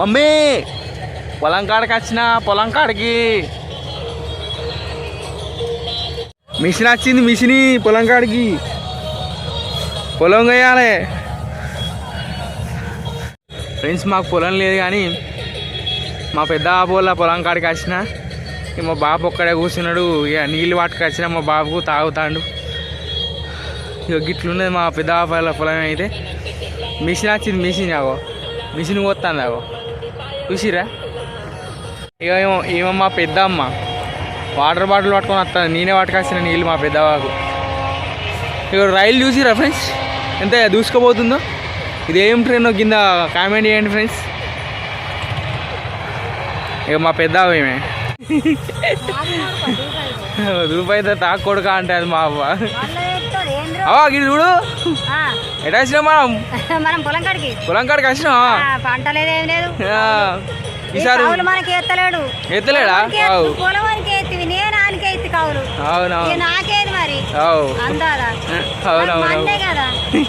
Mummy పొలం కాడికి వచ్చిన పొలం కాడికి. మిషన్ వచ్చింది మిషన్ పొలం కాడికి. పొలం వేయాలి ఫ్రెండ్స్ మాకు పొలం లేదు కానీ మా పెద్ద బాబు వాళ్ళ పొలం కాడికి వచ్చిన మా బాబు ఒక్కడే కూర్చున్నాడు ఇక నీళ్ళు పట్టుకు వచ్చిన మా బాబుకు తాగుతాడు. ఇక గిట్లున్నది మా పెద్ద బాబు వాళ్ళ పొలం అయితే. మిషన్ వచ్చింది మిషన్ అగో మిషన్ పోతుంది అగో చూసిరా ఇక ఏమో ఏమో మా పెద్ద అమ్మ వాటర్ బాటిల్ పట్టుకొని వస్తాను నేనే పట్టుకొచ్చిన నీళ్ళు మా పెద్దవాకు. ఇక రైలు చూసిరా ఫ్రెండ్స్? ఎంత దూసుకుపోతుందో? ఇది ఏం ట్రైన్ కింద కామెంట్ చేయండి ఫ్రెండ్స్. ఇక మా పెద్ద ఏమే రూపాయితో తాకు కొడుక అంటే అది మా అవ్వ. అవా గిడి చూడు. ఎటు వచ్చినాం మనం? మనం పొలం కాడికి. పొలం కాడికి వచ్చినాం ఆ, పంట లేదు ఏం లేదు. ఈ ఈసారి కౌలు మనకి ఎత్తలేడు. ఎత్తలేడా? పొలవానికి ఎత్తివి. నేను ఆయనకి ఎత్తి అవునవును. నాకేది మరి? అవునవును. కదా.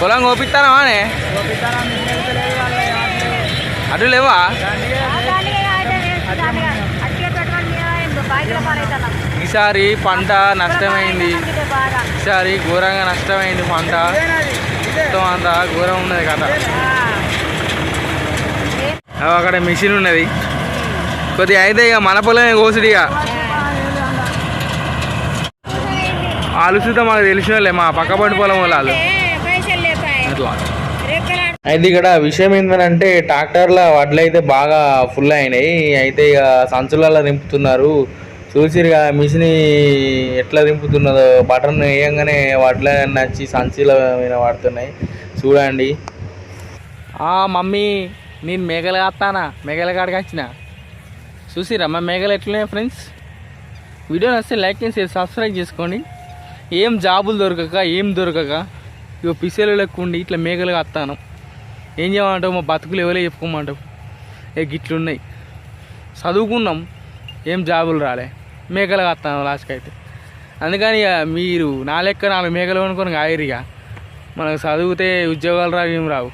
పొలం కోపిస్తానా అనే అటు లేవా? ఈసారి పంట నష్టమైంది. ఈసారి ఘోరంగా నష్టమైంది పంట. మొత్తం అంతా ఘోరం ఉన్నది కదా. అక్కడ మిషన్ ఉన్నది. కొద్దిగా అయితే ఇక మన పొలమే కోసుడు ఇక. ఆలుసుతో మాకు తెలిసిన వాళ్ళే మా పక్క పంటి పొలం వాళ్ళు. అట్లా అయితే ఇక్కడ విషయం ఏంటంటే ట్రాక్టర్ల వడ్లు అయితే బాగా ఫుల్ అయినాయి. అయితే ఇక సంచులలో నింపుతున్నారు. చూసిరుగా మిషన్ ఎట్లా దింపుతున్నదో. బటన్ వేయంగానే వాటిలో నచ్చి సంచిల మీద పడుతున్నాయి చూడండి. మమ్మీ నేను మేకలు కాస్తానా మేకల కాడికి వచ్చిన. చూసిరా మా మేకలు ఎట్లున్నాయి ఫ్రెండ్స్? వీడియో నచ్చితే లైక్ చేసి సబ్స్క్రైబ్ చేసుకోండి. ఏం జాబులు దొరకక ఏం దొరకక ఇక పిసెలు లెక్కుండి ఇట్లా మేఘలు కాస్తాను ఏం చేయమంటావు? మా బతుకులు ఎవరే చెప్పుకోమంటావు. ఏ గిట్లున్నాయి. చదువుకున్నాం. ఏం జాబులు రాలే. మేకలు కాస్తాను లాస్ట్కి అయితే. అందుకని ఇక మీరు నా లెక్క నాలుగు మేకలు కొనుక్కొని కాయరు ఇక మనకు చదివితే ఉద్యోగాలు రావు ఏం రావు.